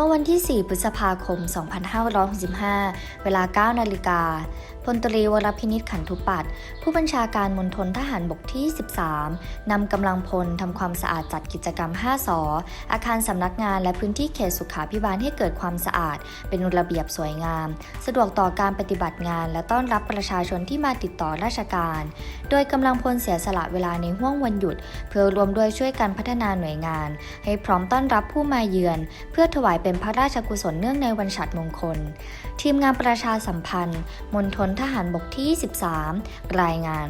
เมื่อวันที่ 4 พฤษภาคม 2565 เวลา 9 นาฬิกาพลตรีวรพินิจขันธุปัตผู้บัญชาการมณฑลทหารบกที่ 13 นำกำลังพลทำความสะอาดจัดกิจกรรม 5 สอ อาคารสำนักงานและพื้นที่เขตสุขาพิบาลให้เกิดความสะอาด เป็นระเบียบสวยงาม สะดวกต่อการปฏิบัติงาน และต้อนรับประชาชนที่มาติดต่อราชการ โดยกำลังพลเสียสละเวลาในห่วงวันหยุด เพื่อรวมด้วยช่วยกันพัฒนาหน่วยงาน ให้พร้อมต้อนรับผู้มาเยือน เพื่อถวายเป็นพระราชกุศลเนื่องในวันฉัตรมงคล ทีมงานประชาสัมพันธ์ มณฑลทหารบกที่13รายงาน